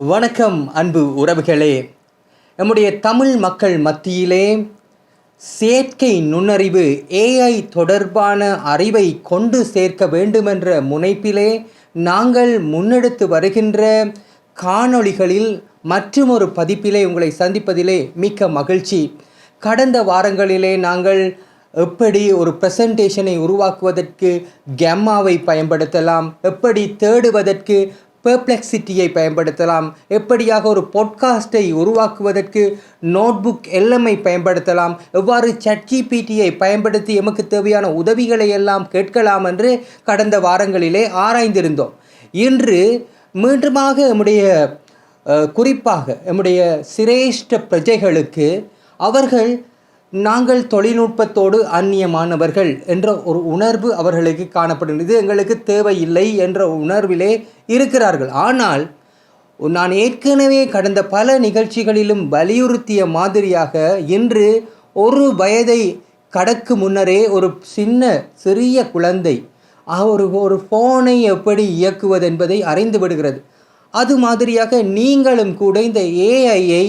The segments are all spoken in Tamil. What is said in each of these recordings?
வணக்கம் அன்பு உறவுகளே. நம்முடைய தமிழ் மக்கள் மத்தியிலே செயற்கை நுண்ணறிவு ஏஐ தொடர்பான அறிவை கொண்டு சேர்க்க வேண்டுமென்ற முனைப்பிலே நாங்கள் முன்னெடுத்து வருகின்ற காணொளிகளில் மற்றுமொரு பதிப்பிலே உங்களை சந்திப்பதிலே மிக்க மகிழ்ச்சி. கடந்த வாரங்களிலே நாங்கள் எப்படி ஒரு ப்ரெசன்டேஷனை உருவாக்குவதற்கு கெம்மாவை பயன்படுத்தலாம் எப்படி தேடுவதற்கு பெர்ப்ளெக்சிட்டியை பயன்படுத்தலாம். எப்படியாக ஒரு பொட்காஸ்ட்டை உருவாக்குவதற்கு நோட்புக் எல்எம்ஐ பயன்படுத்தலாம். எவ்வாறு சட்ஜிபிடியை பயன்படுத்தி எமக்கு தேவையான உதவிகளை எல்லாம் கேட்கலாம் என்று கடந்த வாரங்களிலே ஆராய்ந்திருந்தோம். இன்று மீண்டுமாக நம்முடைய குறிப்பாக நம்முடைய சிரேஷ்ட பிரஜைகளுக்கு அவர்கள் நாங்கள் தொழில்நுட்பத்தோடு அந்நியமானவர்கள் என்ற ஒரு உணர்வு அவர்களுக்கு காணப்படுகிறது. இது எங்களுக்கு தேவையில்லை என்ற உணர்விலே இருக்கிறார்கள். ஆனால் நான் ஏற்கனவே கடந்த பல நிகழ்ச்சிகளிலும் வலியுறுத்திய மாதிரியாக இன்று ஒரு வயதை கடக்கு முன்னரே ஒரு சின்ன சிறிய குழந்தை ஒரு ஒரு ஃபோனை எப்படி இயக்குவது என்பதை அறிந்து விடுகிறது. அது மாதிரியாக நீங்களும் கூட இந்த ஏஐயை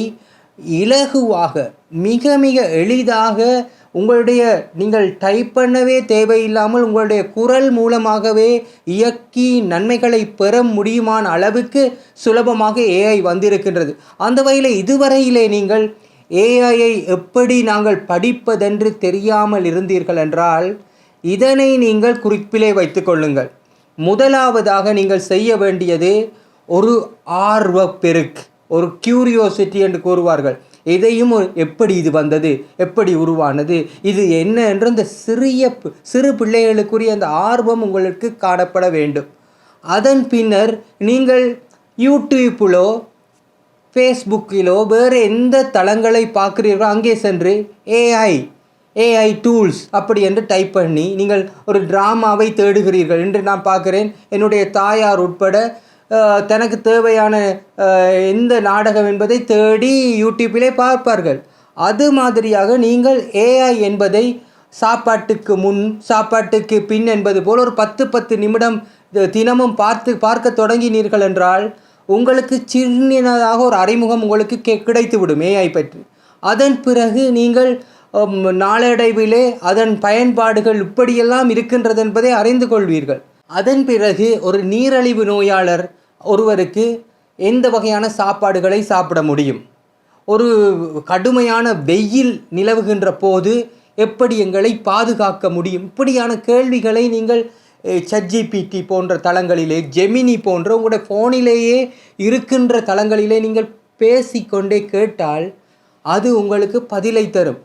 இலகுவாக மிக மிக எளிதாக உங்களுடைய நீங்கள் டைப் பண்ணவே தேவையில்லாமல் உங்களுடைய குரல் மூலமாகவே இயக்கி நன்மைகளை பெற முடியுமான அளவுக்கு சுலபமாக ஏஐ வந்திருக்கின்றது. அந்த வகையில் இதுவரையிலே நீங்கள் ஏஐயை எப்படி நாங்கள் படிப்பதென்று தெரியாமல் இருந்தீர்கள் என்றால் இதனை நீங்கள் குறிப்பிலே வைத்துக்கொள்ளுங்கள் முதலாவதாக நீங்கள் செய்ய வேண்டியது ஒரு ஆர்வ பெருக் ஒரு கியூரியோசிட்டி என்று கூறுவார்கள். இதையும் ஒரு எப்படி இது வந்தது? எப்படி உருவானது? இது என்ன என்று அந்த சிறிய சிறு பிள்ளைகளுக்குரிய அந்த ஆர்வம் உங்களுக்கு காணப்பட வேண்டும். அதன் பின்னர் நீங்கள் யூடியூப்பிலோ ஃபேஸ்புக்கிலோ வேறு எந்த தளங்களை பார்க்குறீர்களோ அங்கே சென்று ஏஐ ஏஐ டூல்ஸ் அப்படி என்று டைப் பண்ணி நீங்கள் ஒரு ட்ராமாவை தேடுகிறீர்கள் என்று நான் பார்க்குறேன். என்னுடைய தாயார் உட்பட தனக்கு தேவையான எந்த நாடகம் என்பதை தேடி யூடியூப்பிலே பார்ப்பார்கள். அது மாதிரியாக நீங்கள் ஏஐ என்பதை சாப்பாட்டுக்கு முன் சாப்பாட்டுக்கு பின் என்பது போல் ஒரு பத்து பத்து நிமிடம் தினமும் பார்த்து பார்க்க தொடங்கினீர்கள் என்றால் உங்களுக்கு சின்னதாக ஒரு அறிமுகம் உங்களுக்கு கெ- கிடைத்துவிடும் ஏஐ பற்றி. அதன் பிறகு நீங்கள் நாளடைவிலே அதன் பயன்பாடுகள் இப்படியெல்லாம் இருக்கின்றது என்பதை அறிந்து கொள்வீர்கள். அதன் பிறகு ஒரு நீரழிவு நோயாளர் ஒருவருக்கு எந்த வகையான சாப்பாடுகளை சாப்பிட முடியும்? ஒரு கடுமையான வெயில் நிலவுகின்ற போது எப்படி எங்களை பாதுகாக்க முடியும்? இப்படியான கேள்விகளை நீங்கள் சட்ஜிபிடி போன்ற தளங்களிலே ஜெமினி போன்ற உங்களுடைய ஃபோனிலேயே இருக்கின்ற தளங்களிலே நீங்கள் பேசிக்கொண்டே கேட்டால் அது உங்களுக்கு பதிலை தரும்.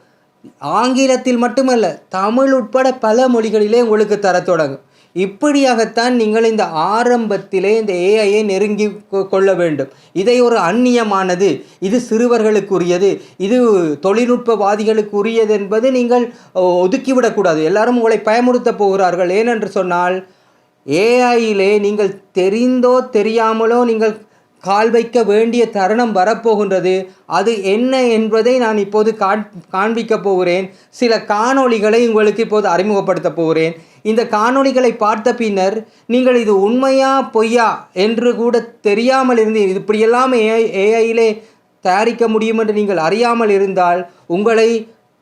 ஆங்கிலத்தில் மட்டுமல்ல தமிழ் உட்பட பல மொழிகளிலே உங்களுக்கு தரத் தொடங்கும். இப்படியாகத்தான் நீங்கள் இந்த ஆரம்பத்திலே இந்த ஏஐயை நெருங்கி கொள்ள வேண்டும். இதை ஒரு அந்நியமானது. இது சிறுவர்களுக்குரியது. இது தொழில்நுட்பவாதிகளுக்குரியது என்பது நீங்கள் ஒதுக்கிவிடக்கூடாது. எல்லாரும் உங்களை பயமுறுத்தப் போகிறார்கள். ஏனென்று சொன்னால் ஏஐயிலே நீங்கள் தெரிந்தோ தெரியாமலோ நீங்கள் கால் வைக்க வேண்டிய தருணம் வரப்போகின்றது. அது என்ன என்பதை நான் இப்போது காண் காண்பிக்கப் போகிறேன். சில காணொளிகளை உங்களுக்கு இப்போது அறிமுகப்படுத்தப் போகிறேன். இந்த காணொளிகளை பார்த்த பின்னர் நீங்கள் இது உண்மையா பொய்யா என்று கூட தெரியாமல் இருந்து இப்படியெல்லாம் ஏஐ ஏஐயிலே தயாரிக்க முடியும் என்று நீங்கள் அறியாமல் இருந்தால் உங்களை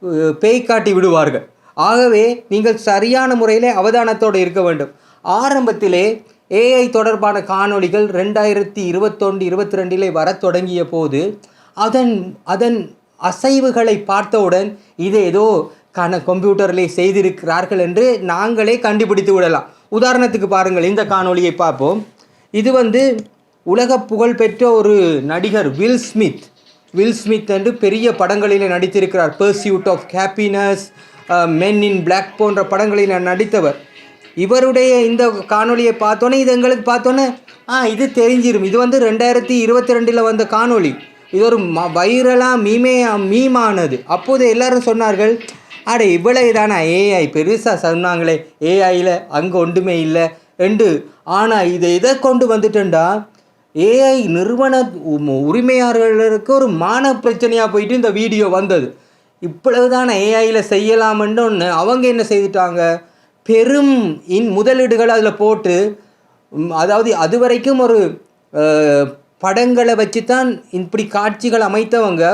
பேய்காட்டி பேய் காட்டி விடுவார்கள். ஆகவே நீங்கள் சரியான முறையிலே அவதானத்தோடு இருக்க வேண்டும். ஆரம்பத்திலே ஏஐ தொடர்பான காணொளிகள் ரெண்டாயிரத்தி இருபத்தொன்று இருபத்தி ரெண்டிலே வரத் தொடங்கிய போது அதன் அதன் அசைவுகளை பார்த்தவுடன் இது ஏதோ கண கம்ப்யூட்டரிலே செய்திருக்கிறார்கள் என்று நாங்களே கண்டுபிடித்து விடலாம். உதாரணத்துக்கு பாருங்கள் இந்த காணொலியை பார்ப்போம். இது வந்து உலக புகழ்பெற்ற ஒரு நடிகர் வில் ஸ்மித் வில் ஸ்மித் என்று பெரிய படங்களில் நடித்திருக்கிறார். Pursuit of happiness men in black போன்ற படங்களில் நடித்தவர். இவருடைய இந்த காணொலியை பார்த்தோன்னே இது எங்களுக்கு பார்த்தோன்னே ஆ இது தெரிஞ்சிடும் இது வந்து ரெண்டாயிரத்தி இருபத்தி ரெண்டில் வந்த காணொளி. இது ஒரு ம வைரலாக மீமே மீமானது. அப்போது எல்லாரும் சொன்னார்கள் அட இவ்வளவு தானே ஏஐ பெருசாக சொன்னாங்களே. ஏஐயில் அங்கே ஒன்றுமே இல்லை. என்று. ஆனால் இதை எதை கொண்டு வந்துட்டேன்டா? ஏஐ நிறுவன உரிமையாளர்களுக்கு ஒரு மான பிரச்சனையாக போயிட்டு இந்த வீடியோ வந்தது. இவ்வளவுதான் ஏஐயில் செய்யலாமன்னு ஒன்று அவங்க என்ன செய்துட்டாங்க? பெரும் இன் முதலீடுகளை அதில் போட்டு அதாவது அது வரைக்கும் ஒரு படங்களை வச்சு தான் இப்படி காட்சிகள் அமைத்தவங்க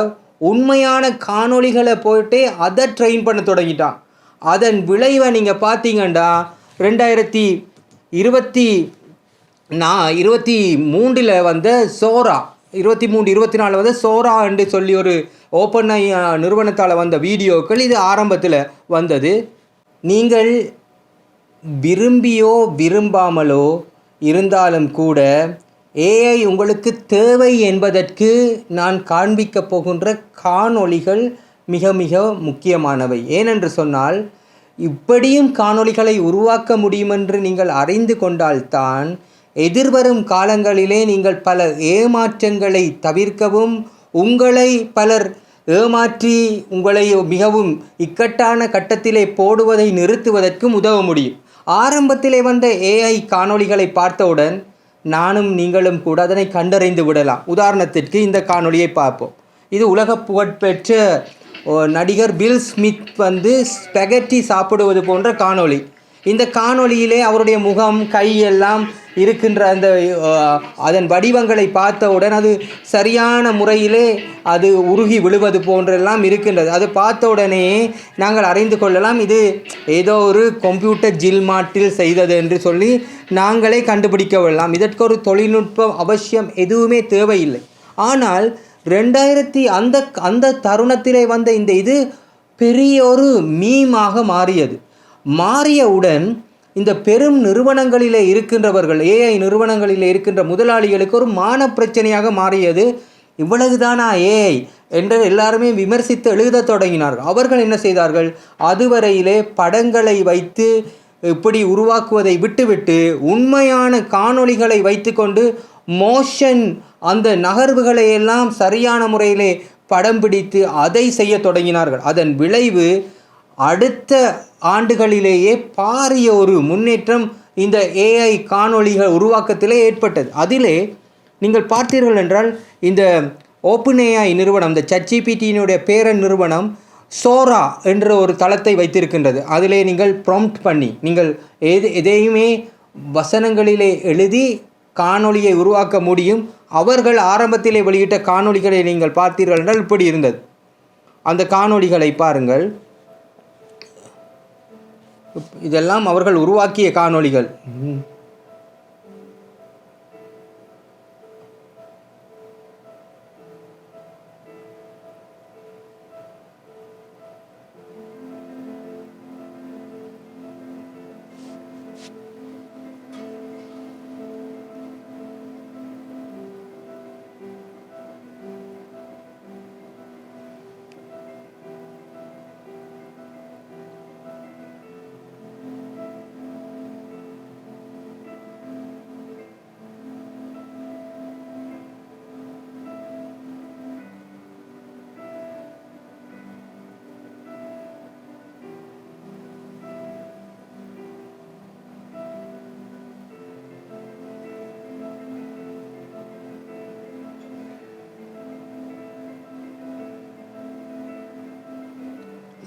உண்மையான காணொளிகளை போயிட்டு அதை ட்ரெயின் பண்ண தொடங்கிட்டான். அதன் விளைவை நீங்கள் பார்த்தீங்கன்னா ரெண்டாயிரத்தி இருபத்தி நான் இருபத்தி மூன்றில் வந்த சோரா இருபத்தி மூன்று இருபத்தி நாலு வந்து சோரா என்று சொல்லி ஒரு ஓப்பன் நிறுவனத்தால் வந்த வீடியோக்கள் இது ஆரம்பத்தில் வந்தது. நீங்கள் விரும்பியோ விரும்பாமலோ இருந்தாலும் கூட ஏஐ உங்களுக்கு தேவை என்பதற்கு நான் காண்பிக்கப் போகின்ற காணொளிகள் மிக மிக முக்கியமானவை. ஏனென்று சொன்னால் இப்படியும் காணொளிகளை உருவாக்க முடியுமென்று நீங்கள் அறிந்து கொண்டால்தான் எதிர்வரும் காலங்களிலே நீங்கள் பல ஏமாற்றங்களை தவிர்க்கவும் உங்களை பலர் ஏமாற்றி உங்களை மிகவும் இக்கட்டான கட்டத்திலே போடுவதை நிறுத்துவதற்கும் உதவ முடியும். ஆரம்பத்திலே வந்த ஏஐ காணொளிகளை பார்த்தவுடன் நானும் நீங்களும் கூட அதனை கண்டறிந்து விடலாம். உதாரணத்திற்கு இந்த காணொளியை பார்ப்போம். இது உலக புகழ்பெற்ற ஓ, நடிகர் பில் ஸ்மித் வந்து ஸ்பெகட்டி சாப்பிடுவது போன்ற காணொளி. இந்த காணொளியிலே அவருடைய முகம் கை எல்லாம் இருக்கின்ற அந்த அதன் வடிவங்களை பார்த்தவுடன் அது சரியான முறையிலே அது உருகி விழுவது போன்றெல்லாம் இருக்கின்றது. அது பார்த்த உடனே நாங்கள் அறிந்து கொள்ளலாம் இது ஏதோ ஒரு கம்ப்யூட்டர் ஜில் மாட்டில் செய்தது என்று சொல்லி நாங்களே கண்டுபிடிக்க விடலாம். இதற்கு ஒரு தொழில்நுட்பம் அவசியம் எதுவுமே தேவையில்லை. ஆனால் ரெண்டாயிரத்தி அந்த அந்த தருணத்திலே வந்த இந்த இது பெரிய ஒரு மீமாக மாறியது. மாறியவுடன் இந்த பெரும் நிறுவனங்களிலே இருக்கின்றவர்கள் ஏஐ நிறுவனங்களிலே இருக்கின்ற முதலாளிகளுக்கு ஒரு மான பிரச்சனையாக மாறியது. இவ்வளவுதானா ஏஐ என்று எல்லாருமே விமர்சித்து எழுதத் தொடங்கினார்கள். அவர்கள் என்ன செய்தார்கள்? அதுவரையிலே படங்களை வைத்து இப்படி உருவாக்குவதை விட்டுவிட்டு உண்மையான காணொளிகளை வைத்துக்கொண்டு மோஷன் அந்த நகர்வுகளை எல்லாம் சரியான முறையிலே படம் பிடித்து அதை செய்ய தொடங்கினார்கள். அதன் விளைவு அடுத்த ஆண்டுகளிலேயே பாரிய ஒரு முன்னேற்றம் இந்த ஏஐ காணொளிகள் உருவாக்கத்திலே ஏற்பட்டது. அதிலே நீங்கள் பார்த்தீர்கள் என்றால் இந்த ஓப்பன் ஏஐ நிறுவனம் இந்த சச்சிபிடியினுடைய பேரன் நிறுவனம் சோரா என்ற ஒரு தளத்தை வைத்திருக்கின்றது. அதிலே நீங்கள் ப்ரொம்ட் பண்ணி நீங்கள் எது எதையுமே வசனங்களிலே எழுதி காணொளியை உருவாக்க முடியும். அவர்கள் ஆரம்பத்திலே வெளியிட்ட காணொளிகளை நீங்கள் பார்த்தீர்கள் என்றால் இப்படி இருந்தது. அந்த காணொளிகளை பாருங்கள். இதெல்லாம் அவர்கள் உருவாக்கிய காணொளிகள்.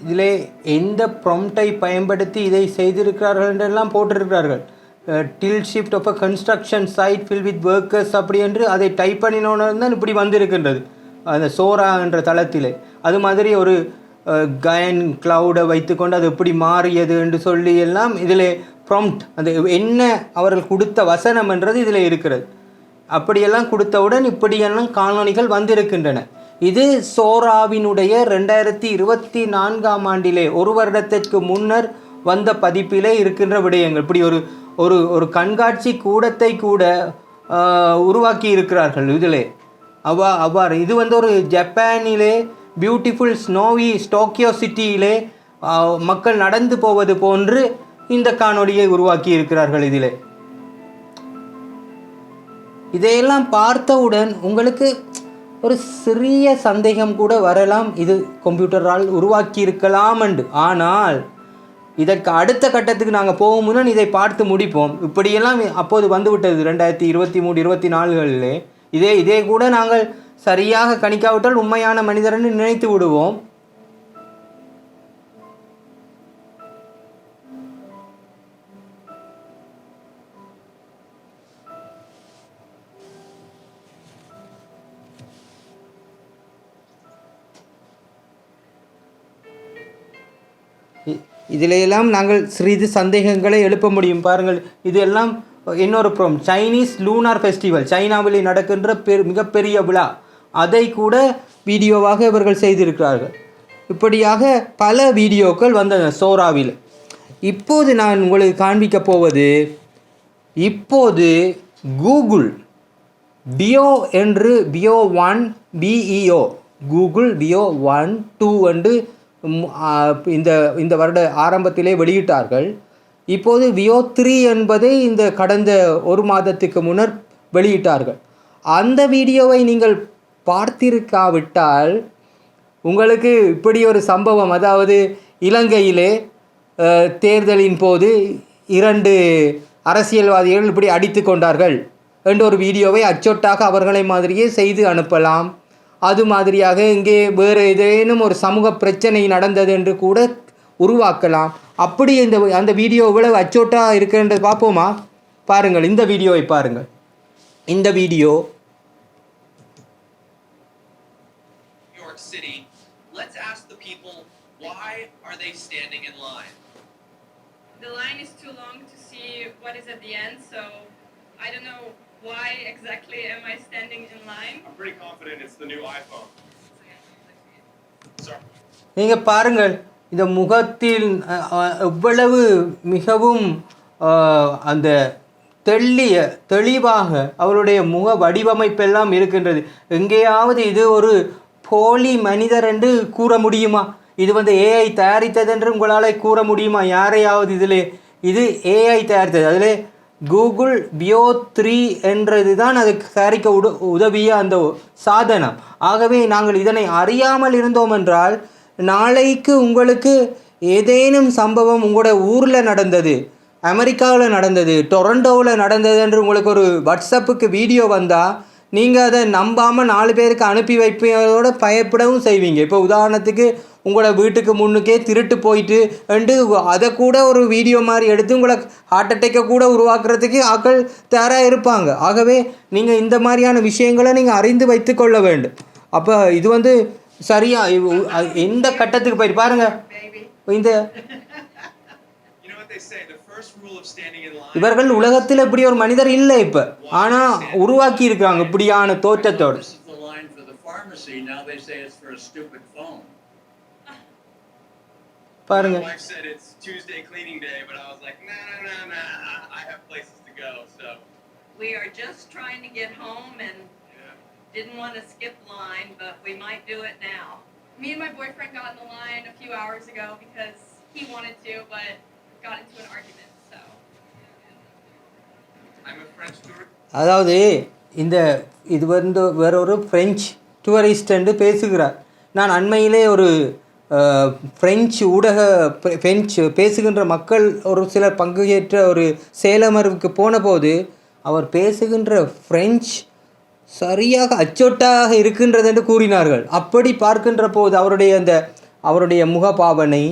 இதிலே எந்த ப்ரொம்ப்டை பயன்படுத்தி இதை செய்திருக்கிறார்கள் என்றெல்லாம் போட்டிருக்கிறார்கள். Till shift of a construction site fill with workers அப்படி என்று அதை டைப் பண்ணினோன்னு தான் இப்படி வந்திருக்கின்றது. அந்த சோரா என்ற தளத்தில். அது மாதிரி ஒரு கயன் கிளவுடை வைத்துக்கொண்டு அது எப்படி மாறியது என்று சொல்லி எல்லாம் இதில் ப்ராம்ப்ட் அந்த என்ன அவர்கள் கொடுத்த வசனம் என்றது இதில் இருக்கிறது. அப்படியெல்லாம் கொடுத்தவுடன் இப்படியெல்லாம் காணொலிகள் வந்திருக்கின்றன. இது சோராவினுடைய ரெண்டாயிரத்தி இருபத்தி நான்காம் ஆண்டிலே ஒரு வருடத்திற்கு முன்னர் வந்த பதிப்பிலே இருக்கின்ற விடயங்கள். இப்படி ஒரு ஒரு ஒரு கண்காட்சி கூடத்தை கூட உருவாக்கி இருக்கிறார்கள் இதிலே. அவ்வா அவ்வாறு இது வந்து ஒரு ஜப்பானிலே பியூட்டிஃபுல் ஸ்னோவி ஸ்டோக்கியோ சிட்டியிலே மக்கள் நடந்து போவது போன்று இந்த காணொலியை உருவாக்கி இருக்கிறார்கள் இதிலே. இதையெல்லாம் பார்த்தவுடன் உங்களுக்கு ஒரு சிறிய சந்தேகம் கூட வரலாம். இது கம்ப்யூட்டரால் உருவாக்கி இருக்கலாம் என்று ஆனால் இதற்கு அடுத்த கட்டத்துக்கு நாங்கள் போகும் முன்னால் இதை பார்த்து முடிப்போம். இப்படியெல்லாம் அப்போது வந்துவிட்டது ரெண்டாயிரத்தி இருபத்தி மூணு இருபத்தி நாலுகளில் இதே இதே கூட நாங்கள் சரியாக கணிக்காவிட்டால் உண்மையான மனிதர்னு நினைத்து விடுவோம். இதிலெல்லாம் நாங்கள் சிறிது சந்தேகங்களை எழுப்ப முடியும். பாருங்கள் இதெல்லாம் இன்னொரு ப்ரோம் சைனீஸ் லூனார் ஃபெஸ்டிவல் சைனாவில் நடக்கின்ற பெரு மிகப்பெரிய விழா. அதை கூட வீடியோவாக இவர்கள் செய்திருக்கிறார்கள். இப்படியாக பல வீடியோக்கள் வந்தன சோராவில். இப்போது நான் உங்களுக்கு காண்பிக்க போவது இப்போது கூகுள் பியோ என்று Veo one Veo Google Veo one two என்று இந்த இந்த வருட ஆரம்பத்திலே வெளியிட்டார்கள். இப்போது வியோ த்ரீ என்பதை இந்த கடந்த ஒரு மாதத்துக்கு முன்னர் வெளியிட்டார்கள். அந்த வீடியோவை நீங்கள் பார்த்திருக்காவிட்டால் உங்களுக்கு இப்படி ஒரு சம்பவம் அதாவது இலங்கையிலே தேர்தலின் போது இரண்டு அரசியல்வாதிகள் இப்படி அடித்து கொண்டார்கள் என்ற ஒரு வீடியோவை அச்சொட்டாக அவர்களை மாதிரியே செய்து அனுப்பலாம். அது மாதிரியாக இங்கே வேறு ஏதேனும் ஒரு சமூக பிரச்சனை நடந்தது என்று கூட உருவாக்கலாம். அப்படி இந்த அந்த வீடியோ இவ்வளவு அச்சோட்டா இருக்குன்றது பார்ப்போமா? பாருங்கள் இந்த வீடியோவை பாருங்கள். இந்த video? The line is too long to see what is at the end, so I don't know why exactly am I standing in line. I'm pretty confident it's the new iPhone. Sorry. நீங்கள் பாருங்கள் இந்த முகத்தில் எவ்வளவு மிகவும் அந்த தெள்ளிய தெளிவாக அவருடைய முக வடிவமைப்பெல்லாம் இருக்கின்றது எங்கேயாவது இது ஒரு போலி மனிதர் என்று கூற முடியுமா இது வந்து ஏஐ தயாரித்தது என்று உங்களால் கூற முடியுமா யாரையாவது இதில் இது ஏஐ தயாரித்தது அதில் கூகுள் பியோ த்ரீ என்றது தான் அதுக்கு தயாரிக்க உட உதவிய அந்த சாதனம். ஆகவே நாங்கள் இதனை அறியாமல் இருந்தோம் என்றால் நாளைக்கு உங்களுக்கு ஏதேனும் சம்பவம் உங்களோட ஊரில் நடந்தது அமெரிக்காவில் நடந்தது டொரண்டோவில் நடந்தது என்று உங்களுக்கு ஒரு வாட்ஸ்அப்புக்கு வீடியோ வந்தால் நீங்கள் அதை நம்பாமல் நாலு பேருக்கு அனுப்பி வைப்பதோட பயப்படவும் செய்வீங்க. இப்போ உதாரணத்துக்கு உங்களோட வீட்டுக்கு முன்னுக்கே திருட்டு போயிட்டு ரெண்டு அதை கூட ஒரு வீடியோ மாதிரி எடுத்து உங்களை ஹார்ட் அட்டேக்கை கூட உருவாக்குறதுக்கு ஆக்கள் தயாராக இருப்பாங்க. ஆகவே நீங்கள் இந்த மாதிரியான விஷயங்களை நீங்கள் அறிந்து வைத்துக்கொள்ள வேண்டும். அப்போ இது வந்து சரியா? எந்த கட்டத்துக்கு போயிட்டு பாருங்க. இந்த. இவர்கள் உலகத்தில் இப்படி ஒரு மனிதர் இல்லை இப்போ. ஆனால் உருவாக்கி இருக்காங்க இப்படியான தோற்றத்தோடு This is the line for the pharmacy, now they say it's for a stupid phone. பாருங்க My wife said it's Tuesday cleaning day, but I was like, nah, nah, nah, nah. I- have places to go, so We are just trying to get home and yeah. didn't want to skip line, but we might do it now. Me and my boyfriend got in the line a few hours ago because he wanted to, but got into an argument. So I'm a French tourist. அதாவது இந்த இது வந்து வேற ஒரு ஃப்ரெஞ்ச் டூரிஸ்ட் என்று பேசுகிறார் நான் அண்மையிலே ஒரு பிரெஞ்சு ஊடக ஃப்ரெஞ்சு பிரெஞ்சு பேசுகின்ற மக்கள் ஒரு சிலர் பங்குகேற்ற ஒரு சேலமர்வுக்கு போனபோது அவர் பேசுகின்ற பிரெஞ்சு சரியாக அச்சொட்டாக இருக்கின்றது என்று கூறினார்கள். அப்படி பார்க்கின்ற போது அவருடைய அந்த அவருடைய முகபாவனை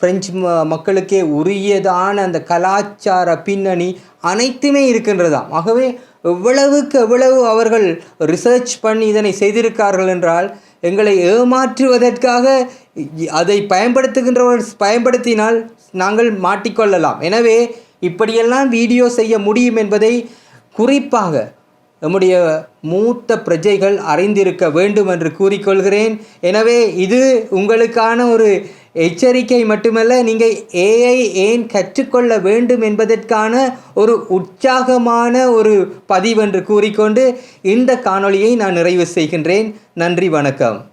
பிரெஞ்சு மக்களுக்கே உரியதான அந்த கலாச்சார பின்னணி அனைத்துமே இருக்கின்றதாம். ஆகவே எவ்வளவுக்கு எவ்வளவு அவர்கள் ரிசர்ச் பண்ணி இதனை செய்திருக்கார்கள் என்றால் எங்களை ஏமாற்றுவதற்காக அதை பயன்படுத்துகின்றவர்கள் பயன்படுத்தினால் நாங்கள் மாட்டிக்கொள்ளலாம். எனவே இப்படியெல்லாம் வீடியோ செய்ய முடியும் என்பதை குறிப்பாக நம்முடைய மூத்த பிரஜைகள் அறிந்திருக்க வேண்டும் என்று கூறிக்கொள்கிறேன். எனவே இது உங்களுக்கான ஒரு எச்சரிக்கை மட்டுமல்ல நீங்கள் ஏஐ ஏன் கற்றுக்கொள்ள வேண்டும் என்பதற்கான ஒரு உற்சாகமான ஒரு பதிவென்று கூறிக்கொண்டு இந்த காணொளியை நான் நிறைவு செய்கின்றேன். நன்றி வணக்கம்.